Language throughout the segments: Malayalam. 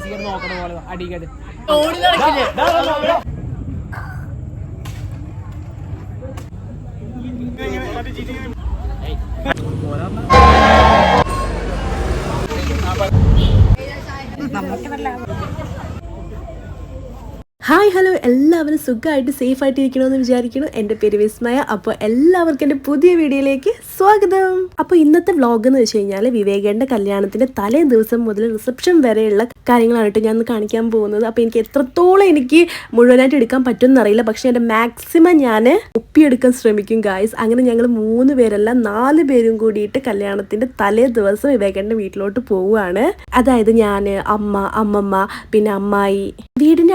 കയറി നോക്കണ പോലെ അടിക്കത് ഹായ് ഹലോ എല്ലാവരും സുഖമായിട്ട് സേഫ് ആയിട്ട് വിചാരിക്കുന്നു. എന്റെ പേര് വിസ്മയ. അപ്പോൾ എല്ലാവർക്കും എന്റെ പുതിയ വീഡിയോയിലേക്ക് സ്വാഗതം. അപ്പോൾ ഇന്നത്തെ വ്ളോഗ് എന്ന് വെച്ച് കഴിഞ്ഞാൽ വിവേകേന്റെ കല്യാണത്തിന്റെ തലേ ദിവസം മുതൽ റിസപ്ഷൻ വരെയുള്ള കാര്യങ്ങളാണ് കേട്ടോ ഞാൻ കാണിക്കാൻ പോകുന്നത്. അപ്പോൾ എനിക്ക് എത്രത്തോളം എനിക്ക് മുഴുവനായിട്ട് എടുക്കാൻ പറ്റുമെന്ന് അറിയില്ല. പക്ഷേ എന്റെ മാക്സിമം ഞാൻ ഒപ്പിയെടുക്കാൻ ശ്രമിക്കും ഗായ്സ് അങ്ങനെ ഞങ്ങൾ മൂന്ന് പേരല്ല നാല് പേരും കൂടിയിട്ട് കല്യാണത്തിന്റെ തലേ ദിവസം വിവേകേന്റെ വീട്ടിലോട്ട് പോവുകയാണ്. അതായത് ഞാൻ അമ്മ അമ്മമ്മ പിന്നെ അമ്മായി. വീടിന്റെ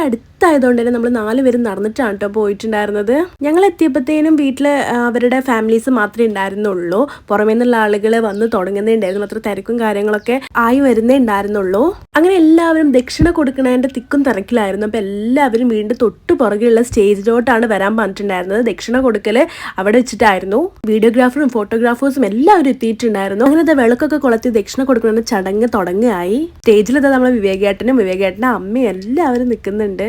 അടുത്തായതുകൊണ്ട് തന്നെ നമ്മൾ നാല് പേരും നടന്നിട്ടാണ് കേട്ടോ പോയിട്ടുണ്ടായിരുന്നത്. ഞങ്ങൾ എത്തിയപ്പോഴത്തേനും വീട്ടിൽ അവരുടെ ഫാമിലീസ് മാത്രമേ ഉണ്ടായിരുന്നുള്ളൂ. പുറമേ നിന്നുള്ള ആളുകൾ വന്ന് തുടങ്ങുന്നേ ഉണ്ടായിരുന്നു അത്ര തിരക്കും കാര്യങ്ങളൊക്കെ ആയി വരുന്നേ ഉണ്ടായിരുന്നുള്ളൂ. അങ്ങനെ എല്ലാവരും ദക്ഷിണ കൊടുക്കണതിന്റെ തിക്കും തിരക്കിലായിരുന്നു. അപ്പോൾ എല്ലാവരും വീണ്ടും തൊട്ട് പുറകെയുള്ള സ്റ്റേജിലോട്ടാണ് വരാൻ പറഞ്ഞിട്ടുണ്ടായിരുന്നത്. ദക്ഷിണ കൊടുക്കൽ അവിടെ വെച്ചിട്ടായിരുന്നു. വീഡിയോഗ്രാഫറും ഫോട്ടോഗ്രാഫേഴ്സും എല്ലാവരും എത്തിയിട്ടുണ്ടായിരുന്നു. അങ്ങനത്തെ അത് വിളക്കൊക്കെ കൊളുത്തി ദക്ഷിണ കൊടുക്കുന്ന ചടങ്ങ് തുടങ്ങുകയായി. സ്റ്റേജിലത് നമ്മളെ വിവേകേട്ടനും വിവേകേട്ടനും അമ്മയും എല്ലാവരും നിൽക്കുന്നുണ്ട്.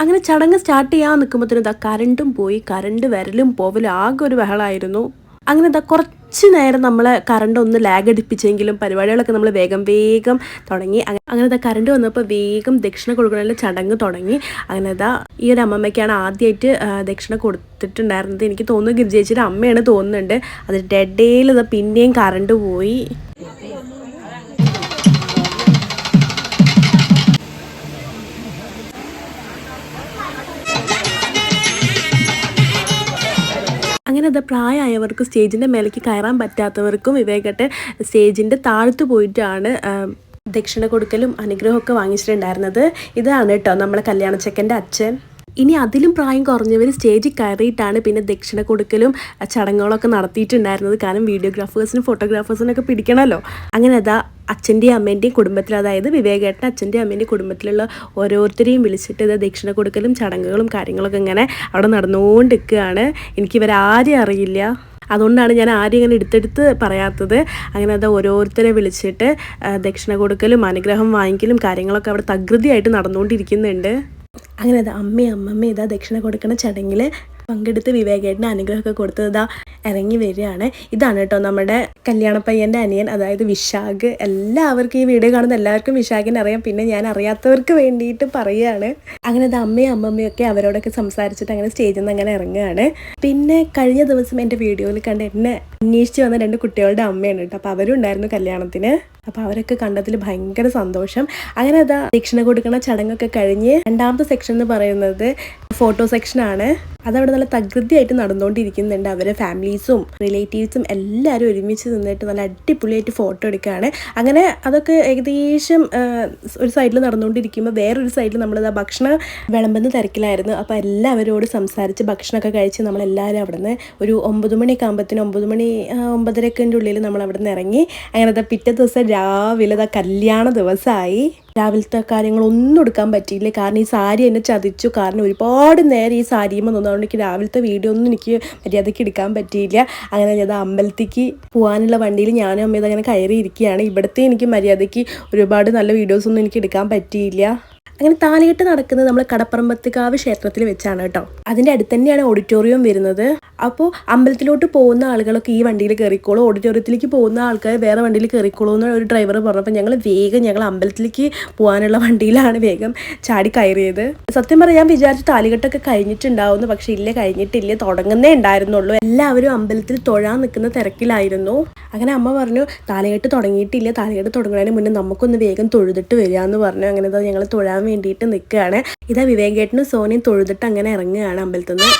അങ്ങനെ ചടങ്ങ് സ്റ്റാർട്ട് ചെയ്യാൻ നിൽക്കുമ്പോഴത്തേനും ഇതാ കരണ്ടും പോയി കരണ്ട് വരലും പോവലും ആകെ ഒരു ബഹളമായിരുന്നു അങ്ങനെ ഇതാ കുറച്ച് നേരം നമ്മൾ കറണ്ട് ഒന്ന് ലാഗ് അടിപ്പിച്ചെങ്കിലും പരിപാടികളൊക്കെ നമ്മൾ വേഗം വേഗം തുടങ്ങി. അങ്ങനെ ഇതാ കറണ്ട് വന്നപ്പോൾ വേഗം ദക്ഷിണ കൊടുക്കണതിന്റെ ചടങ്ങ് തുടങ്ങി. അങ്ങനെ ഇതാ ഈ ഒരു അമ്മമ്മയ്ക്കാണ് ആദ്യമായിട്ട് ദക്ഷിണ കൊടുത്തിട്ടുണ്ടായിരുന്നത്. എനിക്ക് തോന്നുന്നു ഗിരിജേച്ചിയുടെ അമ്മയാണ് തോന്നുന്നുണ്ട്. അത് ഡെഡേയിൽ ഇതാ പിന്നെയും കറണ്ട് പോയി. അങ്ങനെ അത് പ്രായമായവർക്ക് സ്റ്റേജിന്റെ മേലേക്ക് കയറാൻ പറ്റാത്തവർക്കും വിവേകട്ടെ സ്റ്റേജിന്റെ താഴ്ത്ത് പോയിട്ടാണ് ദക്ഷിണ കൊടുക്കലും അനുഗ്രഹമൊക്കെ വാങ്ങിച്ചിട്ടുണ്ടായിരുന്നത്. ഇതാണ് കേട്ടോ നമ്മളെ കല്യാണച്ചക്കന്റെ അച്ഛൻ. ഇനി അതിലും പ്രായം കുറഞ്ഞവർ സ്റ്റേജിൽ കയറിയിട്ടാണ് പിന്നെ ദക്ഷിണ കൊടുക്കലും ചടങ്ങുകളൊക്കെ നടത്തിയിട്ടുണ്ടായിരുന്നത്. കാരണം വീഡിയോഗ്രാഫേഴ്സിനും ഫോട്ടോഗ്രാഫേഴ്സിനൊക്കെ പിടിക്കണമല്ലോ അങ്ങനെ അതാ അച്ഛന്റെയും അമ്മേന്റെയും കുടുംബത്തിൽ അതായത് വിവേകേട്ടൻ അച്ഛന്റെയും അമ്മേന്റെയും കുടുംബത്തിലുള്ള ഓരോരുത്തരെയും വിളിച്ചിട്ട് ഇത് ദക്ഷിണ കൊടുക്കലും ചടങ്ങുകളും കാര്യങ്ങളൊക്കെ ഇങ്ങനെ അവിടെ നടന്നുകൊണ്ടിരിക്കുകയാണ്. എനിക്കിവരാരെയും അറിയില്ല. അതുകൊണ്ടാണ് ഞാൻ ആരും ഇങ്ങനെ എടുത്തെടുത്ത് പറയാത്തത്. അങ്ങനെ അത് ഓരോരുത്തരെ വിളിച്ചിട്ട് ദക്ഷിണ കൊടുക്കലും അനുഗ്രഹം വാങ്ങിക്കലും കാര്യങ്ങളൊക്കെ അവിടെ തകൃതിയായിട്ട് നടന്നുകൊണ്ടിരിക്കുന്നുണ്ട്. അങ്ങനെ അത് അമ്മയും അമ്മമ്മയും ഇതാ ദക്ഷിണ കൊടുക്കുന്ന ചടങ്ങിൽ പങ്കെടുത്ത് വിവേകേട്ടന് അനുഗ്രഹമൊക്കെ കൊടുത്തത് ഇറങ്ങി വരികയാണ്. ഇതാണ് കേട്ടോ നമ്മുടെ കല്യാണപ്പയ്യന്റെ അനിയൻ അതായത് വിശാഖ്. എല്ലാവർക്കും ഈ വീഡിയോ കാണുന്ന എല്ലാവർക്കും വിശാഖിനെ അറിയാം. പിന്നെ ഞാൻ അറിയാത്തവർക്ക് വേണ്ടിയിട്ട് പറയുകയാണ്. അങ്ങനെ അത് അമ്മയും അമ്മമ്മയൊക്കെ അവരോടൊക്കെ സംസാരിച്ചിട്ട് അങ്ങനെ സ്റ്റേജിൽ നിന്ന് അങ്ങനെ ഇറങ്ങുകയാണ്. പിന്നെ കഴിഞ്ഞ ദിവസം എന്റെ വീഡിയോയിൽ കണ്ട് എന്നെ അന്വേഷിച്ച് വന്ന രണ്ട് കുട്ടികളുടെ അമ്മയാണ് കേട്ടോ. അപ്പോൾ അവരും ഉണ്ടായിരുന്നു കല്യാണത്തിന്. അപ്പോൾ അവരൊക്കെ കണ്ടതിൽ ഭയങ്കര സന്തോഷം. അങ്ങനെ അതാ ദക്ഷിണ കൊടുക്കുന്ന ചടങ്ങൊക്കെ കഴിഞ്ഞ് രണ്ടാമത്തെ സെക്ഷൻ എന്ന് പറയുന്നത് ഫോട്ടോ സെക്ഷനാണ് അതവിടെ നല്ല തകൃതിയായിട്ട് നടന്നുകൊണ്ടിരിക്കുന്നുണ്ട് അവരെ ഫാമിലീസും റിലേറ്റീവ്സും എല്ലാവരും ഒരുമിച്ച് നിന്നിട്ട് നല്ല അടിപൊളിയായിട്ട് ഫോട്ടോ എടുക്കുകയാണ്. അങ്ങനെ അതൊക്കെ ഏകദേശം ഒരു സൈഡിൽ നടന്നുകൊണ്ടിരിക്കുമ്പോൾ വേറൊരു സൈഡിൽ നമ്മൾ ആ ഭക്ഷണം വിളമ്പുന്ന തിരക്കിലായിരുന്നു. അപ്പോൾ എല്ലാവരോട് സംസാരിച്ച് ഭക്ഷണമൊക്കെ കഴിച്ച് നമ്മളെല്ലാവരും അവിടെ നിന്ന് ഒരു ഒമ്പത് മണിയൊക്കെ ആകുമ്പോഴത്തേനും ഒമ്പത് മണി ഒമ്പതരക്കിന്റെ ഉള്ളിൽ നമ്മൾ അവിടെ നിന്ന് ഇറങ്ങി. അങ്ങനെ പിറ്റേ ദിവസം രാവിലെ ദാ കല്യാണ ദിവസമായി രാവിലത്തെ കാര്യങ്ങളൊന്നും എടുക്കാൻ പറ്റിയില്ല. കാരണം ഈ സാരി എന്നെ ചതിച്ചു. കാരണം ഒരുപാട് നേരം ഈ സാരിയുമ്പോൾ നിന്നതുകൊണ്ട് എനിക്ക് രാവിലത്തെ വീഡിയോ ഒന്നും എനിക്ക് മര്യാദയ്ക്ക് എടുക്കാൻ പറ്റിയില്ല. അങ്ങനെ ഞാൻ അമ്പലത്തേക്ക് പോകാനുള്ള വണ്ടിയിൽ ഞാനും അമ്മയത് അങ്ങനെ കയറിയിരിക്കുകയാണ്. ഇവിടുത്തെ എനിക്ക് മര്യാദയ്ക്ക് ഒരുപാട് നല്ല വീഡിയോസൊന്നും എനിക്ക് എടുക്കാൻ പറ്റിയില്ല. അങ്ങനെ താലികെട്ട് നടക്കുന്നത് നമ്മൾ കടപ്പറമ്പത്തുകാവ് ക്ഷേത്രത്തിൽ വെച്ചാണ് കേട്ടോ. അതിന്റെ അടുത്ത് തന്നെയാണ് ഓഡിറ്റോറിയം വരുന്നത്. അപ്പോൾ അമ്പലത്തിലോട്ട് പോകുന്ന ആളുകളൊക്കെ ഈ വണ്ടിയിൽ കയറിക്കോളൂ. ഓഡിറ്റോറിയത്തിലേക്ക് പോകുന്ന ആൾക്കാർ വേറെ വണ്ടിയിൽ കയറിക്കോളൂ എന്ന് ഒരു ഡ്രൈവർ പറഞ്ഞപ്പോൾ ഞങ്ങൾ വേഗം ഞങ്ങൾ അമ്പലത്തിലേക്ക് പോകാനുള്ള വണ്ടിയിലാണ് വേഗം ചാടി കയറിയത്. സത്യം പറയാൻ ഞാൻ വിചാരിച്ചു താലികെട്ടൊക്കെ കഴിഞ്ഞിട്ടുണ്ടാവുന്നു പക്ഷെ ഇല്ല കഴിഞ്ഞിട്ടില്ല. തുടങ്ങുന്നേ ഉണ്ടായിരുന്നുള്ളൂ. എല്ലാവരും അമ്പലത്തിൽ തൊഴാൻ നിൽക്കുന്ന തിരക്കിലായിരുന്നു. അങ്ങനെ അമ്മ പറഞ്ഞു താലികെട്ട് തുടങ്ങിയിട്ടില്ല. താലികെട്ട് തുടങ്ങുന്നതിന് മുന്നേ നമുക്കൊന്ന് വേഗം തൊഴുതിട്ട് വരിക എന്ന് പറഞ്ഞു. അങ്ങനെ ഞങ്ങൾ തൊഴാൻ വേണ്ടിയിട്ട് നിൽക്കുകയാണ്. ഇതാ വിവേകേട്ടനും സോനിയും തൊഴുതിട്ട് അങ്ങനെ ഇറങ്ങുകയാണ് അമ്പലത്തിൽ നിന്ന്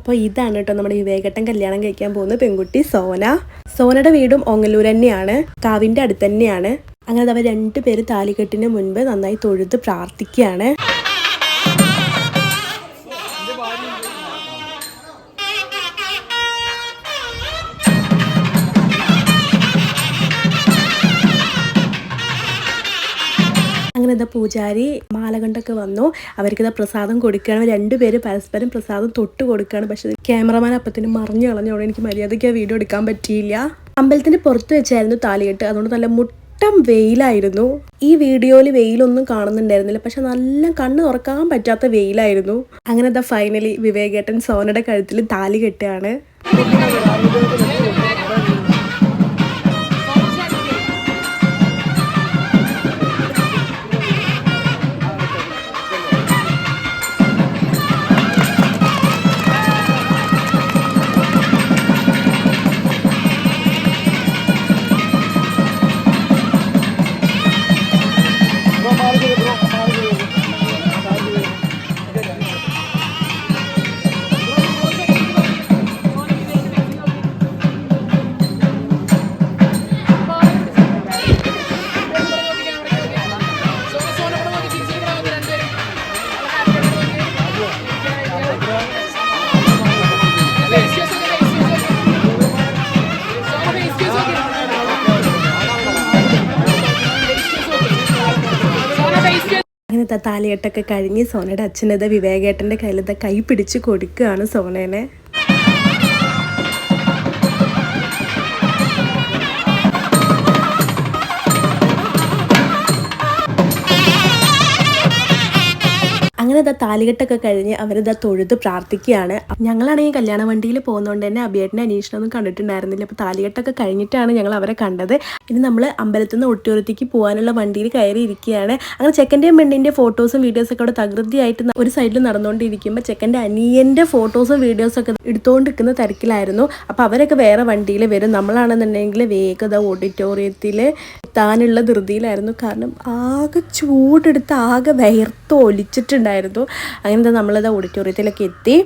അപ്പോൾ ഇതാണ് കേട്ടോ നമ്മുടെ വിവേകട്ടൻ കല്യാണം കഴിക്കാൻ പോകുന്ന പെൺകുട്ടി സോന. സോനയുടെ വീടും ഓങ്ങല്ലൂർ തന്നെയാണ്. കാവിന്റെ അടുത്ത് തന്നെയാണ്. അങ്ങനെ അവർ രണ്ടുപേര് താലികെട്ടിന് മുൻപ് നന്നായി തൊഴുത് പ്രാർത്ഥിക്കുകയാണ്. അങ്ങനെ പൂജാരി മാലകണ്ടൊക്കെ വന്നു. അവർക്ക് ഇതാ പ്രസാദം കൊടുക്കുകയാണ്. രണ്ടുപേര് പരസ്പരം പ്രസാദം തൊട്ട് കൊടുക്കുകയാണ്. പക്ഷേ ക്യാമറമാൻ അപ്പത്തിന് മറിഞ്ഞു കളഞ്ഞോടെ എനിക്ക് മര്യാദയ്ക്ക് ആ വീഡിയോ എടുക്കാൻ പറ്റിയില്ല. അമ്പലത്തിന് പുറത്ത് വെച്ചായിരുന്നു താലികെട്ട്. അതുകൊണ്ട് നല്ല മുട്ടം വെയിലായിരുന്നു. ഈ വീഡിയോയിൽ വെയിലൊന്നും കാണുന്നുണ്ടായിരുന്നില്ല. പക്ഷെ നല്ല കണ്ണ് തുറക്കാൻ പറ്റാത്ത വെയിലായിരുന്നു. അങ്ങനെ ദ ഫൈനലി വിവേകേട്ടൻ സോനയുടെ കഴുത്തിൽ താലി കെട്ടുകയാണ്. അങ്ങനെ താലികെട്ടൊക്കെ കഴിഞ്ഞ് സോനയുടെ അച്ഛനത് വിവേകേട്ടന്റെ കയ്യിലത്തെ കൈ പിടിച്ച് കൊടുക്കുകയാണ് സോനേനെ അങ്ങനെ താലികെട്ടൊക്കെ കഴിഞ്ഞ് അവരിതാ തൊഴുത് പ്രാർത്ഥിക്കുകയാണ്. ഞങ്ങളാണെങ്കിൽ കല്യാണ വണ്ടിയിൽ പോകുന്നതുകൊണ്ട് തന്നെ അഭിയേട്ടനെ അനീഷിനൊന്നും കണ്ടിട്ടുണ്ടായിരുന്നില്ല. അപ്പോൾ താലികെട്ടൊക്കെ കഴിഞ്ഞിട്ടാണ് ഞങ്ങൾ അവരെ കണ്ടത്. ഇനി നമ്മൾ അമ്പലത്തിൽ നിന്ന് ഒട്ടിയോരത്തേക്ക് പോകാനുള്ള വണ്ടിയിൽ കയറി ഇരിക്കുകയാണ്. അങ്ങനെ ചെക്കന്റെയും പെണ്ണിന്റെ ഫോട്ടോസും വീഡിയോസൊക്കെ അവിടെ തകൃതിയായിട്ട് ഒരു സൈഡിൽ നടന്നുകൊണ്ടിരിക്കുമ്പോൾ ചെക്കന്റെ അനിയന്റെ ഫോട്ടോസും വീഡിയോസൊക്കെ എടുത്തുകൊണ്ട് നിൽക്കുന്ന തിരക്കിലായിരുന്നു. അപ്പോൾ അവരൊക്കെ വേറെ വണ്ടിയിൽ വരും. നമ്മളാണെന്നുണ്ടെങ്കിൽ വേഗത ഓഡിറ്റോറിയത്തിൽ എത്താനുള്ള ധൃതിയിലായിരുന്നു. കാരണം ആകെ ചൂടെടുത്ത് ആകെ വയർത്ത് ഒലിച്ചിട്ടുണ്ടായിരുന്നു. അങ്ങനത്തെ നമ്മളത് ഓഡിറ്റോറിയത്തിലൊക്കെ എത്തി.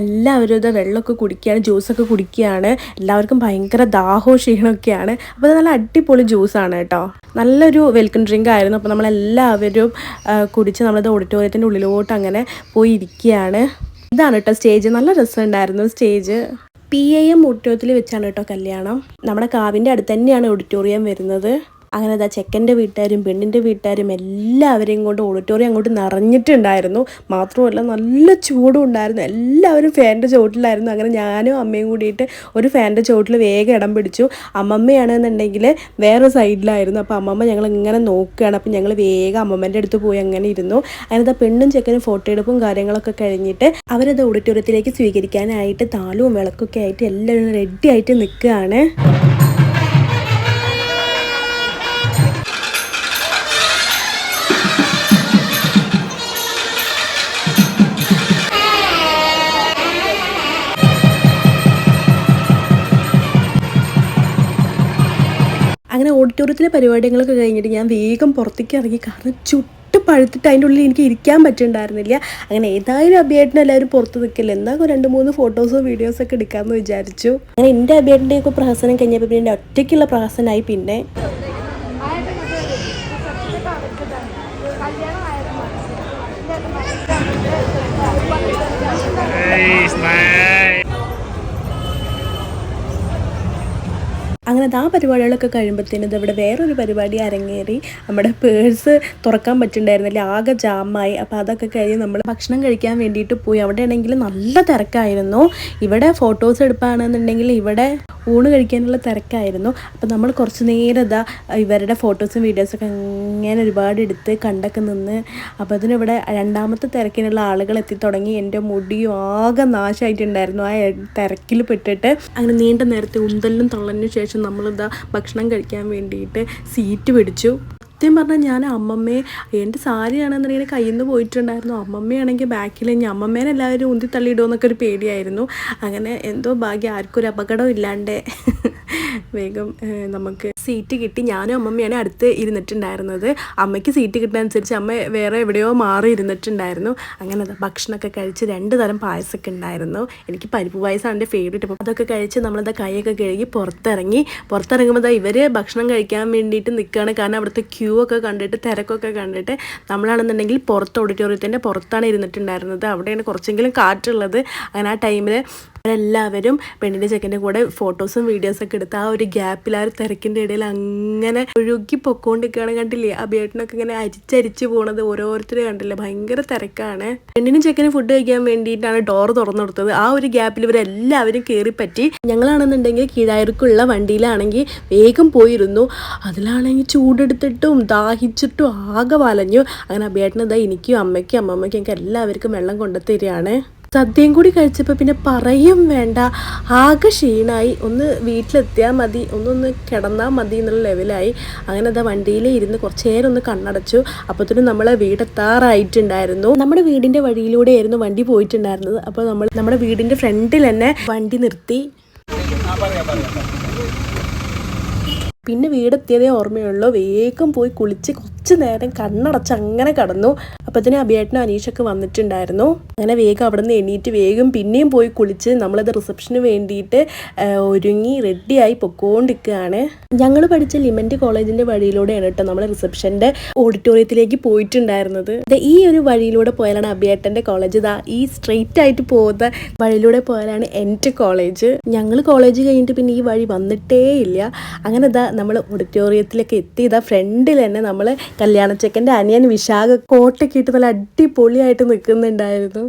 എല്ലാവരും ഇത് വെള്ളമൊക്കെ കുടിക്കുകയാണ് ജ്യൂസൊക്കെ കുടിക്കുകയാണ്. എല്ലാവർക്കും ഭയങ്കര ദാഹവും ക്ഷീണമൊക്കെയാണ്. അപ്പോൾ അത് നല്ല അടിപൊളി ജ്യൂസാണ് കേട്ടോ. നല്ലൊരു വെൽക്കം ഡ്രിങ്ക് ആയിരുന്നു. അപ്പോൾ നമ്മളെല്ലാവരും കുടിച്ച് നമ്മളത് ഓഡിറ്റോറിയത്തിന്റെ ഉള്ളിലോട്ട് അങ്ങനെ പോയി ഇരിക്കുകയാണ് ഇതാണ് കേട്ടോ സ്റ്റേജ് നല്ല രസമുണ്ടായിരുന്നു സ്റ്റേജ് പി എ എം ഓഡിറ്റോറിയത്തിൽ വെച്ചാണ് കേട്ടോ കല്യാണം. നമ്മുടെ കാവിന്റെ അടുത്ത് തന്നെയാണ് ഓഡിറ്റോറിയം വരുന്നത്. അങ്ങനെ അതാ ചെക്കന്റെ വീട്ടുകാരും പെണ്ണിന്റെ വീട്ടുകാരും എല്ലാവരെയും കൊണ്ട് ഓഡിറ്റോറിയം അങ്ങോട്ട് നിറഞ്ഞിട്ടുണ്ടായിരുന്നു. മാത്രമല്ല നല്ല ചൂടും ഉണ്ടായിരുന്നു. എല്ലാവരും ഫാന്റെ ചുവട്ടിലായിരുന്നു. അങ്ങനെ ഞാനും അമ്മയും കൂടിയിട്ട് ഒരു ഫാന്റെ ചുവട്ടിൽ വേഗം ഇടം പിടിച്ചു. അമ്മമ്മയാണെന്നുണ്ടെങ്കിൽ വേറെ സൈഡിലായിരുന്നു. അപ്പോൾ അമ്മമ്മ ഞങ്ങൾ ഇങ്ങനെ നോക്കുകയാണ്. അപ്പോൾ ഞങ്ങൾ വേഗം അമ്മമ്മേന്റെ അടുത്ത് പോയി അങ്ങനെ ഇരുന്നു. അതിനകത്ത് പെണ്ണും ചെക്കനും ഫോട്ടോ എടുപ്പും കാര്യങ്ങളൊക്കെ കഴിഞ്ഞിട്ട് അവരത് ഓഡിറ്റോറിയത്തിലേക്ക് സ്വീകരിക്കാനായിട്ട് താളവും വിളക്കൊക്കെ ആയിട്ട് എല്ലാവരും റെഡി ആയിട്ട് നിൽക്കുകയാണ്. ഓഡിറ്റോറിയത്തിലെ പരിപാടികളൊക്കെ കഴിഞ്ഞിട്ട് ഞാൻ വേഗം പുറത്തേക്ക് ഇറങ്ങി കാരണം ചുട്ട് പഴുത്തിട്ട് അതിന്റെ ഉള്ളിൽ എനിക്ക് ഇരിക്കാൻ പറ്റുന്നുണ്ടായിരുന്നില്ല അങ്ങനെ ഏതായാലും അഭിയേട്ടനും എല്ലാവരും പുറത്ത് നിൽക്കില്ല എന്താ രണ്ട് മൂന്ന് ഫോട്ടോസോ വീഡിയോസോ ഒക്കെ എടുക്കാമെന്ന് വിചാരിച്ചു. അങ്ങനെ എന്റെ അഭിയേട്ടന്റെയൊക്കെ പ്രഹസനം കഴിഞ്ഞപ്പോൾ പിന്നെ എന്റെ ഒറ്റയ്ക്കുള്ള പ്രഹസനമായി പിന്നെ. അങ്ങനെ ആ പരിപാടികളൊക്കെ കഴിയുമ്പോഴത്തേനും ഇത് ഇവിടെ വേറൊരു പരിപാടി അരങ്ങേറി നമ്മുടെ പേഴ്സ് തുറക്കാൻ പറ്റുന്നുണ്ടായിരുന്നില്ല ആകെ ജാമായി. അപ്പോൾ അതൊക്കെ കഴിഞ്ഞ് നമ്മൾ ഭക്ഷണം കഴിക്കാൻ വേണ്ടിയിട്ട് പോയി. അവിടെ ആണെങ്കിൽ നല്ല തിരക്കായിരുന്നു. ഇവിടെ ഫോട്ടോസ് എടുപ്പാണെന്നുണ്ടെങ്കിൽ ഇവിടെ ഊണ് കഴിക്കാനുള്ള തിരക്കായിരുന്നു. അപ്പോൾ നമ്മൾ കുറച്ച് നേരം ഇതാ ഇവരുടെ ഫോട്ടോസും വീഡിയോസൊക്കെ ഇങ്ങനെ ഒരുപാട് എടുത്ത് കണ്ടൊക്കെ നിന്ന് അപ്പോൾ അതിനിവിടെ രണ്ടാമത്തെ തിരക്കിനുള്ള ആളുകൾ എത്തിത്തുടങ്ങി എന്റെ മുടിയും ആകെ നാശമായിട്ടുണ്ടായിരുന്നു ആ തിരക്കിൽ പെട്ടിട്ട് അങ്ങനെ നീണ്ട നേരത്തെ ഉന്തലിനും തള്ളലിനും ശേഷം നമ്മളിതാ ഭക്ഷണം കഴിക്കാൻ വേണ്ടിയിട്ട് സീറ്റ് പിടിച്ചു. സത്യം പറഞ്ഞാൽ ഞാൻ അമ്മമ്മയെ എന്റെ സാരിയാണെന്നുണ്ടെങ്കിൽ കയ്യിൽ നിന്ന് പോയിട്ടുണ്ടായിരുന്നു. അമ്മമ്മയാണെങ്കിൽ ബാക്കിൽ ഇനി അമ്മമ്മേനെ എല്ലാവരും ഉന്തി തള്ളിയിടുമെന്നൊക്കെ ഒരു പേടിയായിരുന്നു. അങ്ങനെ എന്തോ ഭാഗ്യം ആർക്കും ഒരു അപകടം ഇല്ലാണ്ട്. വേഗം നമുക്ക് സീറ്റ് കിട്ടി. ഞാനും അമ്മമ്മയാണ് അടുത്ത് ഇരുന്നിട്ടുണ്ടായിരുന്നത്. അമ്മയ്ക്ക് സീറ്റ് കിട്ടുന്നതനുസരിച്ച് അമ്മ വേറെ എവിടെയോ മാറി ഇരുന്നിട്ടുണ്ടായിരുന്നു. അങ്ങനെ ഭക്ഷണമൊക്കെ കഴിച്ച് രണ്ട് തരം പായസമൊക്കെ ഉണ്ടായിരുന്നു. എനിക്ക് പരിപ്പ് പായസമാണ് എന്റെ ഫേവറേറ്റ് അപ്പോൾ അതൊക്കെ കഴിച്ച് നമ്മളത് കൈയൊക്കെ കഴുകി പുറത്തിറങ്ങി. പുറത്തിറങ്ങുമ്പോൾ ഇവർ ഭക്ഷണം കഴിക്കാൻ വേണ്ടിയിട്ട് നിൽക്കുകയാണ് കാരണം അവിടുത്തെ ക്യൂ ഒക്കെ കണ്ടിട്ട് തിരക്കൊക്കെ കണ്ടിട്ട് നമ്മളാണെന്നുണ്ടെങ്കിൽ പുറത്ത് ഓഡിറ്റോറിയത്തിന്റെ പുറത്താണ് ഇരുന്നിട്ടുണ്ടായിരുന്നത്. അവിടെയാണ് കുറച്ചെങ്കിലും കാറ്റുള്ളത്. അങ്ങനെ ആ ടൈമിൽ അവരെല്ലാവരും പെണ്ണിന്റെ ചെക്കന്റെ കൂടെ ഫോട്ടോസും വീഡിയോസൊക്കെ എടുത്ത് ആ ഒരു ഗ്യാപ്പിൽ ആ ഒരു തിരക്കിന്റെ ഇടയിൽ അങ്ങനെ ഒഴുകി പൊക്കോണ്ടിരിക്കുകയാണ് കണ്ടില്ലേ? ആ ബേട്ടനൊക്കെ ഇങ്ങനെ അരിച്ചരിച്ച് പോണത് ഓരോരുത്തരും കണ്ടില്ലേ? ഭയങ്കര തിരക്കാണ്. പെണ്ണിനും ചെക്കനും ഫുഡ് കഴിക്കാൻ വേണ്ടിയിട്ടാണ് ഡോർ തുറന്നു കൊടുത്തത്. ആ ഒരു ഗ്യാപ്പിൽ ഇവരെല്ലാവരും കയറി പറ്റി ഞങ്ങളാണെന്നുണ്ടെങ്കിൽ കീഴായർക്കുള്ള വണ്ടിയിലാണെങ്കിൽ വേഗം പോയിരുന്നു. അതിലാണെങ്കിൽ ചൂടെടുത്തിട്ടും ദാഹിച്ചിട്ടും ആകെ വലഞ്ഞു. അങ്ങനെ ആ ബേട്ടനെന്താ എനിക്കും അമ്മയ്ക്കും അമ്മമ്മയ്ക്കും എനിക്ക് എല്ലാവർക്കും വെള്ളം കൊണ്ടുത്തരികയാണ്. സദ്യയും കൂടി കഴിച്ചപ്പോൾ പിന്നെ പറയും വേണ്ട ആകെ ക്ഷീണായി. ഒന്ന് വീട്ടിലെത്തിയാൽ മതി ഒന്നൊന്ന് കിടന്നാൽ മതി എന്നുള്ള ലെവലായി. അങ്ങനെ അതാ വണ്ടിയിൽ ഇരുന്ന് കുറച്ച് നേരം ഒന്ന് കണ്ണടച്ചു. അപ്പോഴത്തേനും നമ്മളെ വീടെത്താറായിട്ടുണ്ടായിരുന്നു. നമ്മുടെ വീടിന്റെ വഴിയിലൂടെയായിരുന്നു വണ്ടി പോയിട്ടുണ്ടായിരുന്നത്. അപ്പോൾ നമ്മൾ നമ്മുടെ വീടിന്റെ ഫ്രണ്ടിൽ തന്നെ വണ്ടി നിർത്തി. പിന്നെ വീടെത്തിയതേ ഓർമ്മയുള്ളൂ. വേഗം പോയി കുളിച്ച് കുറച്ച് നേരം കണ്ണടച്ച് അങ്ങനെ കടന്നു. അപ്പത്തിന് അഭിയേട്ടനും അനീഷൊക്കെ വന്നിട്ടുണ്ടായിരുന്നു. അങ്ങനെ വേഗം അവിടെ നിന്ന് എണീറ്റ് വേഗം പിന്നെയും പോയി കുളിച്ച് നമ്മളത് റിസപ്ഷന് വേണ്ടിയിട്ട് ഒരുങ്ങി റെഡിയായി പൊക്കോണ്ടിരിക്കുകയാണ്. ഞങ്ങൾ പഠിച്ച ലിമന്റ് കോളേജിന്റെ വഴിയിലൂടെയാണ് കേട്ടോ നമ്മൾ റിസപ്ഷന്റെ ഓഡിറ്റോറിയത്തിലേക്ക് പോയിട്ടുണ്ടായിരുന്നത്. ഈ ഒരു വഴിയിലൂടെ പോയാലാണ് അഭിയേട്ടന്റെ കോളേജ്. ഇതാ ഈ സ്ട്രെയിറ്റ് ആയിട്ട് പോകുന്ന വഴിയിലൂടെ പോയാലാണ് എന്റെ കോളേജ്. ഞങ്ങൾ കോളേജ് കഴിഞ്ഞിട്ട് പിന്നെ ഈ വഴി വന്നിട്ടേ ഇല്ല അങ്ങനെ ഇതാ നമ്മൾ ഓഡിറ്റോറിയത്തിലൊക്കെ എത്തി. ഇതാ ഫ്രണ്ടിൽ തന്നെ നമ്മൾ കല്യാണച്ചക്കന്റെ അനിയൻ വിശാഖ കോട്ടൊക്കെ ഇട്ട് നല്ല അടിപൊളിയായിട്ട് നിൽക്കുന്നുണ്ടായിരുന്നു.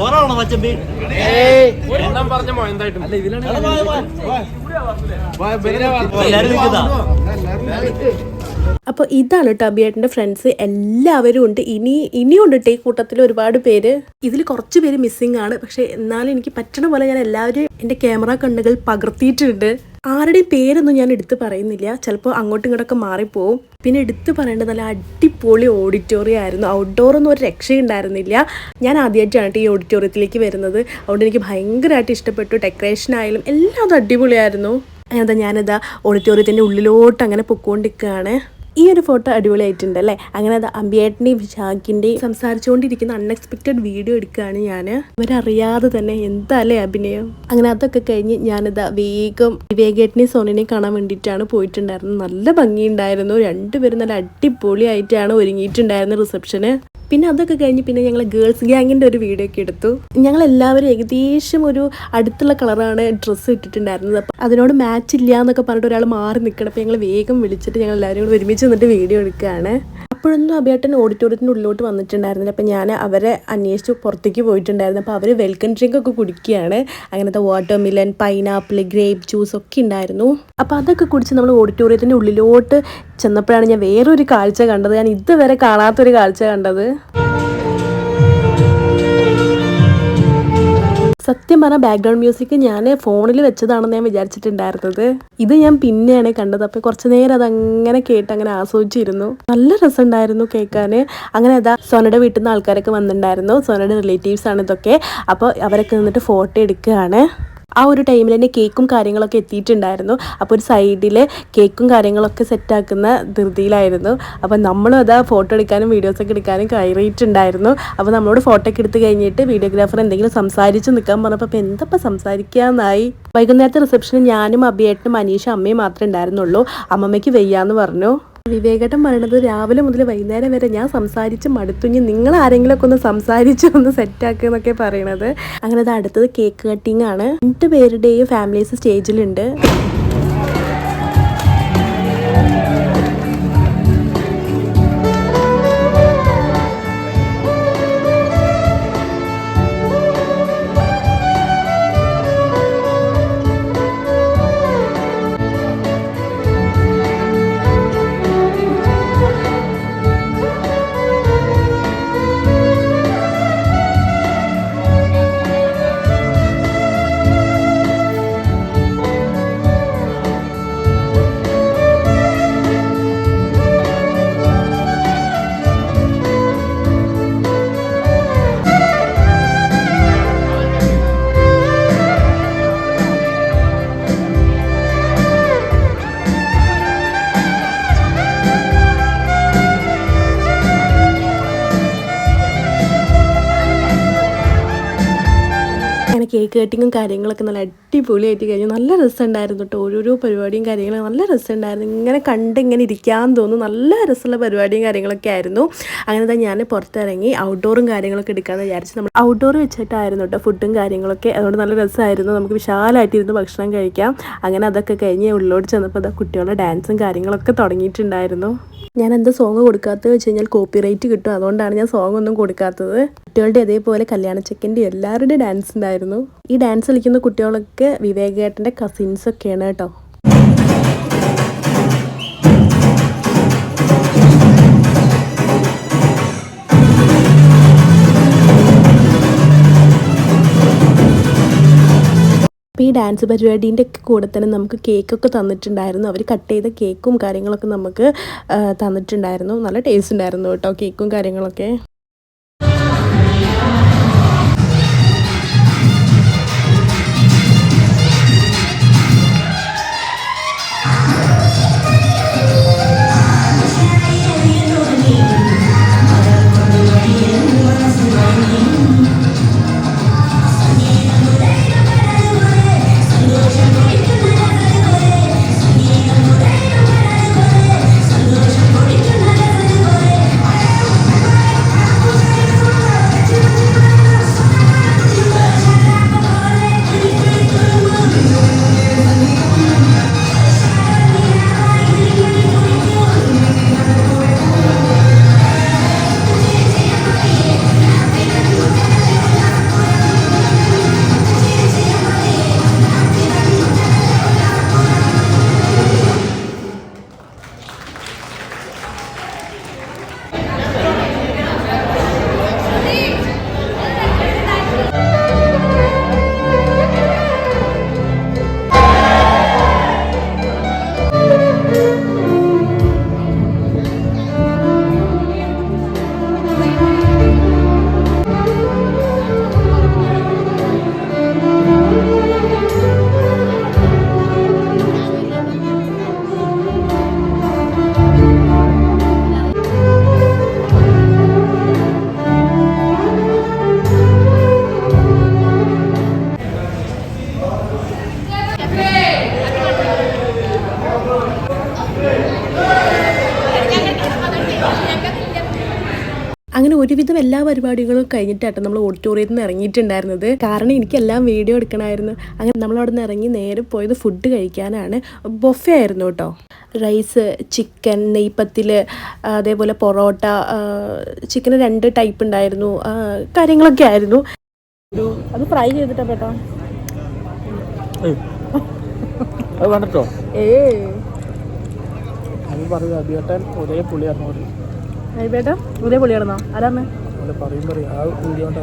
ഓറാണോ മച്ചമ്പി എണ്ണം പറഞ്ഞ മോയന്തായിട്ടും നിൽക്കുന്നതാ അപ്പോൾ ഇതാണ് കേട്ടോ അബിയേട്ടന്റെ ഫ്രണ്ട്സ് എല്ലാവരും ഉണ്ട്. ഇനി ഇനിയും ഉണ്ട് ഈ കൂട്ടത്തിൽ ഒരുപാട് പേര്. ഇതിൽ കുറച്ച് പേര് മിസ്സിംഗ് ആണ്. പക്ഷേ എന്നാലും എനിക്ക് പറ്റണ പോലെ ഞാൻ എല്ലാവരും എന്റെ ക്യാമറ കണ്ണുകൾ പകർത്തിയിട്ടുണ്ട്. ആരുടെയും പേരൊന്നും ഞാൻ എടുത്തു പറയുന്നില്ല. ചിലപ്പോൾ അങ്ങോട്ടും ഇങ്ങോട്ടൊക്കെ മാറിപ്പോവും. പിന്നെ എടുത്ത് പറയേണ്ടത് നല്ല അടിപൊളി ഓഡിറ്റോറിയം ആയിരുന്നു. ഔട്ട്ഡോർ ഒന്നും ഒരു രക്ഷയുണ്ടായിരുന്നില്ല. ഞാൻ ആദ്യമായിട്ടാണ് ഈ ഓഡിറ്റോറിയത്തിലേക്ക് വരുന്നത്. അതുകൊണ്ട് എനിക്ക് ഭയങ്കരമായിട്ട് ഇഷ്ടപ്പെട്ടു. ഡെക്കറേഷൻ ആയാലും എല്ലാം അത് അടിപൊളിയായിരുന്നു. എന്താ ഞാനിതാ ഓഡിറ്റോറിയത്തിന്റെ ഉള്ളിലോട്ട് അങ്ങനെ പൊക്കോണ്ടിരിക്കുകയാണ് ഈ ഒരു ഫോട്ടോ അടിപൊളിയായിട്ടുണ്ട് അല്ലേ? അങ്ങനെ അത് അമ്പിയേട്ടന്റെയും വിശാഖിന്റെയും സംസാരിച്ചുകൊണ്ടിരിക്കുന്ന അൺഎക്സ്പെക്റ്റഡ് വീഡിയോ എടുക്കുകയാണ് ഞാൻ അവരറിയാതെ തന്നെ എന്താ അല്ലേ അഭിനയം? അങ്ങനെ അതൊക്കെ കഴിഞ്ഞ് ഞാനിതാ വേഗം വിവേകേട്ടനെയും സോണിനെയും കാണാൻ വേണ്ടിയിട്ടാണ് പോയിട്ടുണ്ടായിരുന്നത്. നല്ല ഭംഗിയുണ്ടായിരുന്നു. രണ്ടുപേരും നല്ല അടിപൊളിയായിട്ടാണ് ഒരുങ്ങിയിട്ടുണ്ടായിരുന്നത് റിസപ്ഷന്. പിന്നെ അതൊക്കെ കഴിഞ്ഞ് പിന്നെ ഞങ്ങൾ ഗേൾസ് ഗ്യാങ്ങിന്റെ ഒരു വീഡിയോ ഒക്കെ എടുത്തു. ഞങ്ങൾ എല്ലാവരും ഏകദേശം ഒരു അടുത്തുള്ള കളറാണ് ഡ്രസ്സ് ഇട്ടിട്ടുണ്ടായിരുന്നത്. അപ്പം അതിനോട് മാച്ച് ഇല്ല എന്നൊക്കെ പറഞ്ഞിട്ട് ഒരാൾ മാറി നിൽക്കണം. അപ്പോൾ ഞങ്ങൾ വേഗം വിളിച്ചിട്ട് ഞങ്ങൾ എല്ലാവരും കൂടി ഒരുമിച്ച് നിന്നിട്ട് വീഡിയോ എടുക്കുകയാണ്. അപ്പോഴൊന്നും അഭിയേട്ടൻ ഓഡിറ്റോറിയത്തിന്റെ ഉള്ളിലോട്ട് വന്നിട്ടുണ്ടായിരുന്നില്ല. അപ്പം ഞാൻ അവരെ അന്വേഷിച്ച് പുറത്തേക്ക് പോയിട്ടുണ്ടായിരുന്നു. അപ്പോൾ അവർ വെൽക്കം ഡ്രിങ്ക് ഒക്കെ കുടിക്കുകയാണ്. അങ്ങനത്തെ water Milan pineapple grape juice ഒക്കെ ഉണ്ടായിരുന്നു. അപ്പോൾ അതൊക്കെ കുടിച്ച് നമ്മൾ ഓഡിറ്റോറിയത്തിന്റെ ഉള്ളിലോട്ട് ചെന്നപ്പോഴാണ് ഞാൻ വേറൊരു കാഴ്ച കണ്ടത്. ഞാൻ ഇതുവരെ കാണാത്തൊരു കാഴ്ച കണ്ടത്. സത്യം പറഞ്ഞാൽ ബാക്ക്ഗ്രൗണ്ട് മ്യൂസിക് ഞാൻ ഫോണിൽ വെച്ചതാണെന്ന് ഞാൻ വിചാരിച്ചിട്ടുണ്ടായിരുന്നത്. ഇത് ഞാൻ പിന്നെയാണ് കണ്ടത്. അപ്പോൾ കുറച്ച് നേരം അതങ്ങനെ കേട്ട് അങ്ങനെ ആസ്വദിച്ചിരുന്നു. നല്ല രസമുണ്ടായിരുന്നു കേൾക്കാൻ അങ്ങനെ അതാ സോനയുടെ വീട്ടിൽ നിന്ന് ആൾക്കാരൊക്കെ വന്നിട്ടുണ്ടായിരുന്നു. സോനയുടെ റിലേറ്റീവ്സ് ആണ് ഇതൊക്കെ. അപ്പോൾ അവരൊക്കെ നിന്നിട്ട് ഫോട്ടോ എടുക്കുകയാണ്. ആ ഒരു ടൈമിൽ തന്നെ കേക്കും കാര്യങ്ങളൊക്കെ എത്തിയിട്ടുണ്ടായിരുന്നു. അപ്പോൾ ഒരു സൈഡിൽ കേക്കും കാര്യങ്ങളൊക്കെ സെറ്റാക്കുന്ന ധൃതിയിലായിരുന്നു. അപ്പോൾ നമ്മളും അത് ഫോട്ടോ എടുക്കാനും വീഡിയോസൊക്കെ എടുക്കാനും കയറിയിട്ടുണ്ടായിരുന്നു. അപ്പോൾ നമ്മളോട് ഫോട്ടോ ഒക്കെ എടുത്ത് കഴിഞ്ഞിട്ട് വീഡിയോഗ്രാഫർ എന്തെങ്കിലും സംസാരിച്ച് നിൽക്കാൻ പറഞ്ഞപ്പോൾ അപ്പോൾ എന്തപ്പോൾ സംസാരിക്കാമെന്നായി വൈകുന്നേരത്തെ റിസപ്ഷന് ഞാനും അബിയേട്ടനും അനീഷും അമ്മയും മാത്രമേ ഉണ്ടായിരുന്നുള്ളൂ. അമ്മമ്മയ്ക്ക് വയ്യാന്ന് പറഞ്ഞു. വിവേകേട്ടൻ പറയണത് രാവിലെ മുതൽ വൈകുന്നേരം വരെ ഞാൻ സംസാരിച്ച് മടുത്തുഞ്ഞ് നിങ്ങൾ ആരെങ്കിലുമൊക്കെ ഒന്ന് സംസാരിച്ച് ഒന്ന് സെറ്റാക്കുക എന്നൊക്കെ പറയണത്. അങ്ങനെ അത് അടുത്തത് കേക്ക് കട്ടിംഗ് ആണ്. രണ്ട് പേരുടെയും ഫാമിലീസ് സ്റ്റേജിലുണ്ട് കട്ടിങ്ങും കാര്യങ്ങളൊക്കെ നല്ല അടിപൊളിയായിട്ട് കഴിഞ്ഞു. നല്ല രസമുണ്ടായിരുന്നു കേട്ടോ. ഓരോരോ പരിപാടിയും കാര്യങ്ങളും നല്ല രസമുണ്ടായിരുന്നു. ഇങ്ങനെ കണ്ട് ഇങ്ങനെ ഇരിക്കാൻ തോന്നുന്നു. നല്ല രസമുള്ള പരിപാടിയും കാര്യങ്ങളൊക്കെ ആയിരുന്നു. അങ്ങനെ തന്നെ ഞാൻ പുറത്തിറങ്ങി ഔട്ട്ഡോറും കാര്യങ്ങളൊക്കെ എടുക്കാമെന്ന് വിചാരിച്ചു നമ്മൾ ഔട്ട്ഡോർ വെച്ചിട്ടായിരുന്നു കേട്ടോ ഫുഡും കാര്യങ്ങളൊക്കെ. അതുകൊണ്ട് നല്ല രസമായിരുന്നു. നമുക്ക് വിശാലമായിട്ടിരുന്ന് ഭക്ഷണം കഴിക്കാം. അങ്ങനെ അതൊക്കെ കഴിഞ്ഞ് ഉള്ളിലോട്ട് ചെന്നപ്പോൾ അതാ കുട്ടികളുടെ ഡാൻസും കാര്യങ്ങളൊക്കെ തുടങ്ങിയിട്ടുണ്ടായിരുന്നു. ഞാൻ എന്താ സോങ് കൊടുക്കാത്തത് വെച്ച് കഴിഞ്ഞാൽ കോപ്പി റൈറ്റ് കിട്ടും. അതുകൊണ്ടാണ് ഞാൻ സോങ് ഒന്നും കൊടുക്കാത്തത്. കുട്ടികളുടെ അതേപോലെ കല്യാണ ചെക്കന്റെ എല്ലാവരുടെയും ഡാൻസ് ഉണ്ടായിരുന്നു. ഈ ഡാൻസ് കളിക്കുന്ന കുട്ടികളൊക്കെ വിവേകേട്ടന്റെ കസിൻസ് ഒക്കെയാണ് കേട്ടോ. അപ്പോൾ ഈ ഡാൻസ് പരിപാടീന്റെ ഒക്കെ കൂടെ തന്നെ നമുക്ക് കേക്കൊക്കെ തന്നിട്ടുണ്ടായിരുന്നു. അവർ കട്ട് ചെയ്ത കേക്കും കാര്യങ്ങളൊക്കെ നമുക്ക് തന്നിട്ടുണ്ടായിരുന്നു. നല്ല ടേസ്റ്റ് ഉണ്ടായിരുന്നു കേട്ടോ കേക്കും കാര്യങ്ങളൊക്കെ. എല്ലാ പരിപാടികളും കഴിഞ്ഞിട്ടാട്ടോ നമ്മൾ ഓഡിറ്റോറിയത്തിൽ നിന്ന് ഇറങ്ങിയിട്ടുണ്ടായിരുന്നത്. കാരണം എനിക്കെല്ലാം വീഡിയോ എടുക്കണമായിരുന്നു. അങ്ങനെ നമ്മൾ അവിടെ നിന്ന് ഇറങ്ങി നേരെ പോയത് ഫുഡ് കഴിക്കാനാണ്. ബൊഫെ ആയിരുന്നു കേട്ടോ. റൈസ് ചിക്കൻ നെയ്പ്പത്തിൽ അതേപോലെ പൊറോട്ട ചിക്കൻ രണ്ട് ടൈപ്പ് ഉണ്ടായിരുന്നു. കാര്യങ്ങളൊക്കെ ആയിരുന്നു. അത് ഫ്രൈ ചെയ്തിട്ടാ കേട്ടോ. അത് വേണ്ടോ ഏ. അത് അഭിയേട്ടൻ ഒരേ പുള്ളിയായിരുന്നു ആരാന്ന്? നമ്മൾ പറയും പറയും ആ വീഡിയോ കൊണ്ട്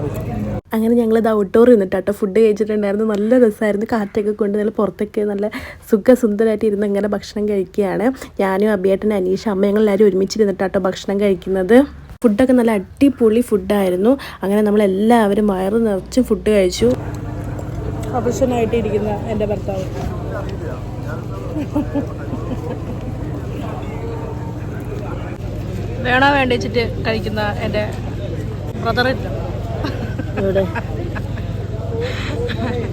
അങ്ങനെ ഞങ്ങൾ ഇത് ഔട്ട്ഡോർ നിന്നിട്ടാട്ടോ ഫുഡ് കഴിച്ചിട്ടുണ്ടായിരുന്നു. നല്ല രസമായിരുന്നു കാറ്റൊക്കെ കൊണ്ട് നല്ല പുറത്തൊക്കെ നല്ല സുഖസുന്ദരമായിട്ട് ഇരുന്ന് ഇങ്ങനെ ഭക്ഷണം കഴിക്കുകയാണ്. ഞാനും അബിയേട്ടനും അനീഷ അമ്മ ഞങ്ങളെല്ലാവരും ഒരുമിച്ചിരുന്നിട്ടാട്ടോ ഭക്ഷണം കഴിക്കുന്നത്. ഫുഡൊക്കെ നല്ല അടിപൊളി ഫുഡായിരുന്നു അങ്ങനെ നമ്മളെല്ലാവരും വയറ് നിറച്ചും ഫുഡ് കഴിച്ചു. അപശനായിട്ടിരിക്കുന്ന എന്റെ ഭർത്താവ്. വേണോ വേണ്ടിച്ചിട്ട് കഴിക്കുന്ന എന്റെ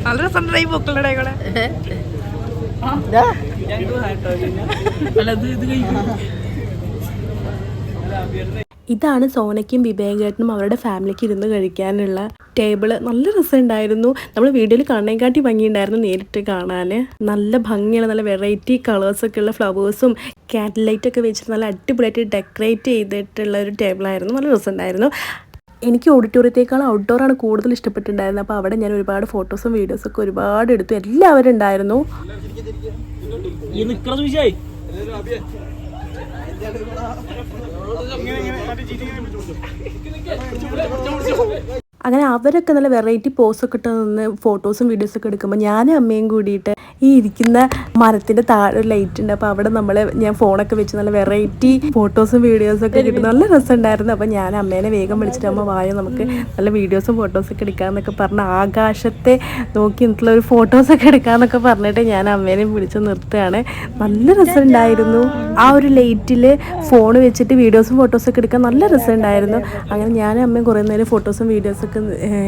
നല്ല രസമുണ്ട് ഈ പൂക്കളുടെ കൂടെ ഇതാണ് സോനയ്ക്കും വിവേകേട്ടനും അവരുടെ ഫാമിലിക്ക് ഇരുന്ന് കഴിക്കാനുള്ള ടേബിൾ. നല്ല രസമുണ്ടായിരുന്നു. നമ്മൾ വീഡിയോയിൽ കാണാനേക്കാട്ടി ഭംഗിയുണ്ടായിരുന്നു നേരിട്ട് കാണാൻ നല്ല ഭംഗിയുള്ള നല്ല വെറൈറ്റി കളേഴ്സൊക്കെ ഉള്ള ഫ്ലവേഴ്സും കാൻഡിൽ ലൈറ്റ് ഒക്കെ വെച്ചിട്ട് നല്ല അടിപൊളിയായിട്ട് ഡെക്കറേറ്റ് ചെയ്തിട്ടുള്ള ഒരു ടേബിളായിരുന്നു നല്ല രസമുണ്ടായിരുന്നു. എനിക്ക് ഓഡിറ്റോറിയത്തേക്കാൾ ഔട്ട്ഡോറാണ് കൂടുതൽ ഇഷ്ടപ്പെട്ടിട്ടുണ്ടായിരുന്നത് അപ്പോൾ അവിടെ ഞാൻ ഒരുപാട് ഫോട്ടോസും വീഡിയോസും ഒക്കെ ഒരുപാട് എടുത്തു എല്ലാവരും ഉണ്ടായിരുന്നു ചോദിച്ചായി അങ്ങനെ അവരൊക്കെ നല്ല വെറൈറ്റി പോസൊക്കെ ഇട്ട് നിന്ന് ഫോട്ടോസും വീഡിയോസൊക്കെ എടുക്കുമ്പോൾ ഞാനും അമ്മയും കൂടിയിട്ട് ഈ ഇരിക്കുന്ന മരത്തിന്റെ താഴെ ലൈറ്റ് ഉണ്ട്. അപ്പോൾ അവിടെ നമ്മൾ ഞാൻ ഫോണൊക്കെ വെച്ച് നല്ല വെറൈറ്റി ഫോട്ടോസും വീഡിയോസും ഒക്കെ കിട്ടും നല്ല രസമുണ്ടായിരുന്നു. അപ്പോൾ ഞാൻ അമ്മേനെ വേഗം വിളിച്ചിട്ട് അമ്മ വായ നമുക്ക് നല്ല വീഡിയോസും ഫോട്ടോസൊക്കെ എടുക്കാമെന്നൊക്കെ പറഞ്ഞ് ആകാശത്തെ നോക്കി നിന്നിട്ടുള്ള ഒരു ഫോട്ടോസൊക്കെ എടുക്കാമെന്നൊക്കെ പറഞ്ഞിട്ട് ഞാൻ അമ്മേനെ വിളിച്ച് നിർത്തുകയാണ്. നല്ല രസമുണ്ടായിരുന്നു. ആ ഒരു ലൈറ്റിൽ ഫോൺ വെച്ചിട്ട് വീഡിയോസും ഫോട്ടോസൊക്കെ എടുക്കാൻ നല്ല രസമുണ്ടായിരുന്നു. അങ്ങനെ ഞാനും അമ്മയും കുറേ നേരം ഫോട്ടോസും വീഡിയോസൊക്കെ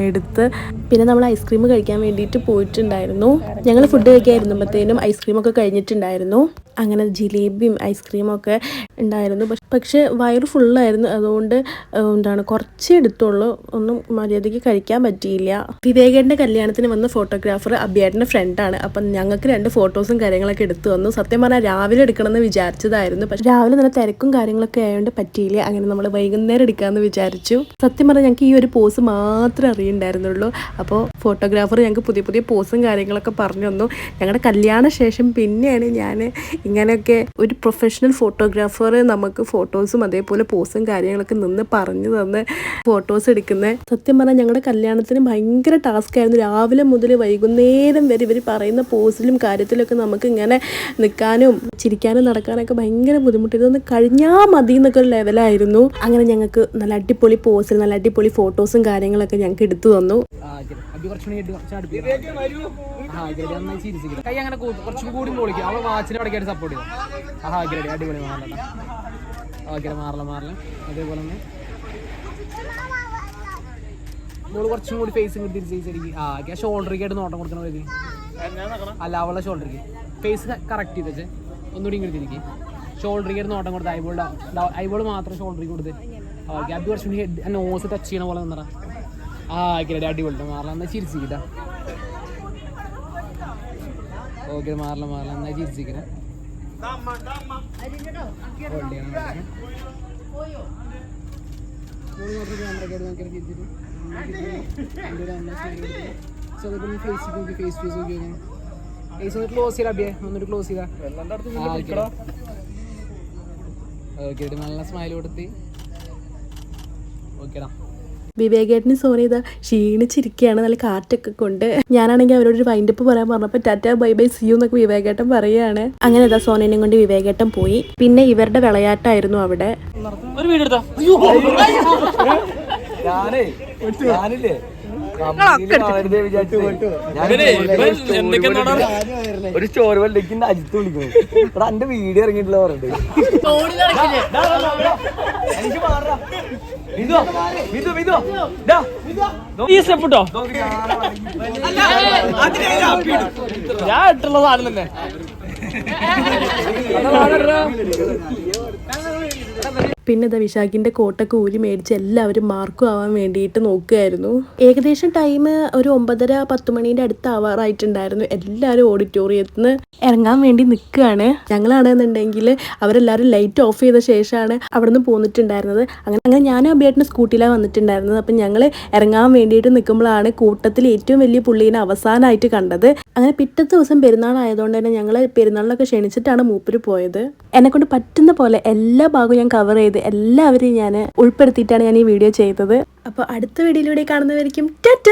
എടുത്ത് പിന്നെ നമ്മൾ ഐസ്ക്രീം കഴിക്കാൻ വേണ്ടിയിട്ട് പോയിട്ടുണ്ടായിരുന്നു. ഞങ്ങൾ ഫുഡ് കഴിക്കായിരുന്നപ്പോഴത്തേനും ഐസ്ക്രീം ഒക്കെ കഴിഞ്ഞിട്ടുണ്ടായിരുന്നു. അങ്ങനെ ജിലേബിയും ഐസ്ക്രീമും ഒക്കെ ഉണ്ടായിരുന്നു. പക്ഷെ വയറ് ഫുള്ളായിരുന്നു അതുകൊണ്ട് എന്താണ് കുറച്ചേ എടുത്തുള്ളൂ. ഒന്നും മര്യാദയ്ക്ക് കഴിക്കാൻ പറ്റിയില്ല. വിവേകന്റെ കല്യാണത്തിന് വന്ന ഫോട്ടോഗ്രാഫർ അബിയാട്ടിന്റെ ഫ്രണ്ടാണ് അപ്പം ഞങ്ങൾക്ക് രണ്ട് ഫോട്ടോസും കാര്യങ്ങളൊക്കെ എടുത്തു വന്നു സത്യം പറഞ്ഞാൽ രാവിലെ എടുക്കണമെന്ന് വിചാരിച്ചതായിരുന്നു. പക്ഷെ രാവിലെ നല്ല തിരക്കും കാര്യങ്ങളൊക്കെ ആയതുകൊണ്ട് പറ്റിയില്ല. അങ്ങനെ നമ്മൾ വൈകുന്നേരം എടുക്കാമെന്ന് വിചാരിച്ചു. സത്യം പറഞ്ഞാൽ ഞങ്ങൾക്ക് ഈ ഒരു പോസ് മാത്രമേ അറിയണ്ടായിരുന്നുള്ളൂ. അപ്പോൾ ഫോട്ടോഗ്രാഫർ ഞങ്ങൾക്ക് പുതിയ പുതിയ പോസും കാര്യങ്ങളൊക്കെ പറഞ്ഞു തന്നു. ഞങ്ങളുടെ കല്യാണ ശേഷം പിന്നെയാണ് ഞാൻ ഇങ്ങനെയൊക്കെ ഒരു പ്രൊഫഷണൽ ഫോട്ടോഗ്രാഫർ നമുക്ക് ഫോട്ടോസും അതേപോലെ പോസും കാര്യങ്ങളൊക്കെ നിന്ന് പറഞ്ഞു തന്ന് ഫോട്ടോസ് എടുക്കുന്നത് സത്യം പറഞ്ഞാൽ ഞങ്ങളുടെ കല്യാണത്തിന് ഭയങ്കര ടാസ്ക് ആയിരുന്നു. രാവിലെ മുതൽ വൈകുന്നേരം വരെ ഇവർ പറയുന്ന പോസിലും കാര്യത്തിലൊക്കെ നമുക്ക് ഇങ്ങനെ നിൽക്കാനും ചിരിക്കാനും നടക്കാനൊക്കെ ഭയങ്കര ബുദ്ധിമുട്ട് ഇതൊന്ന് കഴിഞ്ഞാൽ മതി എന്നൊക്കെ ഒരു ലെവലായിരുന്നു അങ്ങനെ ഞങ്ങൾക്ക് നല്ല അടിപൊളി പോസിൽ നല്ല അടിപൊളി ഫോട്ടോസും കാര്യങ്ങളൊക്കെ ഞങ്ങൾക്ക് എടുത്തു തന്നു. കൈ അങ്ങനെ കുറച്ചും കൂടി വാച്ചിനെ സപ്പോർട്ട് ആ അടിപൊളി അതേപോലെ കുറച്ചും കൂടി ഫേസ് ഇങ്ങോട്ട് ആ നോട്ടം കൊടുക്കണ അല്ല ഫേസ് കറക്റ്റ് ഇങ്ങോട്ട് നോട്ടം കൊടുത്ത് ഐബോളുടെ ഐബോൾ മാത്രം ഷോൾഡറിക്ക് കൊടുത്ത്. ഓക്കെ. അത് കുറച്ചും ഹെഡ് നോസ് ടച്ച് ചെയ്യണ പോലെ നിന്നറ ആ അടിപൊളി മാറല എന്നാൽ ചിരിച്ചിട്ടാ ഓക്കെ മാറല മാറല എന്നാൽ ചിരിച്ചിരിക്കണേ ഒന്ന് ക്ലോസ് നല്ല സ്മൈൽ കൊടുത്തി ഓക്കേടാ വിവേകേട്ടന് സോറി ചെയ്താൽ ക്ഷീണിച്ചിരിക്കുകയാണ് നല്ല കാറ്റൊക്കെ കൊണ്ട്. ഞാനാണെങ്കിൽ അവരോട് ഒരു വൈൻഡപ്പ് പറയാൻ പറഞ്ഞപ്പോൾ ടാറ്റ ബൈ ബൈ സിയു എന്നൊക്കെ വിവേകേട്ടൻ പറയുകയാണ്. അങ്ങനെ ഇതാ സോനേനെയും കൊണ്ട് വിവേകേട്ടൻ പോയി. പിന്നെ ഇവരുടെ വിളയാട്ടായിരുന്നു അവിടെ. ഒരു വീഡിയോ എടുത്താ. ഞാനേ ഞാനില്ലേ ഒരു സ്റ്റോറി വല്ലിക്കിന്റെ അജിത്ത് വിളിക്കുന്നു. എടാ എന്റെ വീഡിയോ ഇറങ്ങിയിട്ടില്ല പറഞ്ഞിട്ട് വിധു വിധു വിധു. ഈ സ്റ്റെപ്പ് ഇട്ടോ? ഞാൻ ഇട്ടുള്ള സാധനം തന്നെ. പിന്നെ ഇതാ വിശാഖിന്റെ കോട്ടൊക്കെ ഊരി മേടിച്ച് എല്ലാവരും മാർക്കും ആവാൻ വേണ്ടിയിട്ട് നോക്കുകയായിരുന്നു ഏകദേശം ടൈം ഒരു ഒമ്പതര പത്ത് മണീന്റെ അടുത്ത് ആവാറായിട്ടുണ്ടായിരുന്നു എല്ലാവരും ഓഡിറ്റോറിയത്തിൽ നിന്ന് ഇറങ്ങാൻ വേണ്ടി നിൽക്കുകയാണ്. ഞങ്ങളാണെന്നുണ്ടെങ്കിൽ അവരെല്ലാവരും ലൈറ്റ് ഓഫ് ചെയ്ത ശേഷമാണ് അവിടെ നിന്ന് പോന്നിട്ടുണ്ടായിരുന്നത്. അങ്ങനെ അങ്ങനെ ഞാനും അബിയേട്ടന് സ്കൂട്ടിയിലാണ് വന്നിട്ടുണ്ടായിരുന്നത്. അപ്പം ഞങ്ങൾ ഇറങ്ങാൻ വേണ്ടിയിട്ട് നിൽക്കുമ്പോഴാണ് കൂട്ടത്തിൽ ഏറ്റവും വലിയ പുള്ളീനെ അവസാനമായിട്ട് കണ്ടത്. അങ്ങനെ പിറ്റത്തെ ദിവസം പെരുന്നാളായതുകൊണ്ട് തന്നെ ഞങ്ങൾ പെരുന്നാളിലൊക്കെ ക്ഷണിച്ചിട്ടാണ് മൂപ്പര് പോയത്. എന്നെക്കൊണ്ട് പറ്റുന്ന പോലെ എല്ലാ ഭാഗവും ഞാൻ കവർ ചെയ്ത് എല്ലാവരെയും ഞാൻ ഉൾപ്പെടുത്തിയിട്ടാണ് ഞാൻ ഈ വീഡിയോ ചെയ്തത്. അപ്പോൾ അടുത്ത വീഡിയോയിലൂടെ കാണുന്നവരിക്കും ടാറ്റ!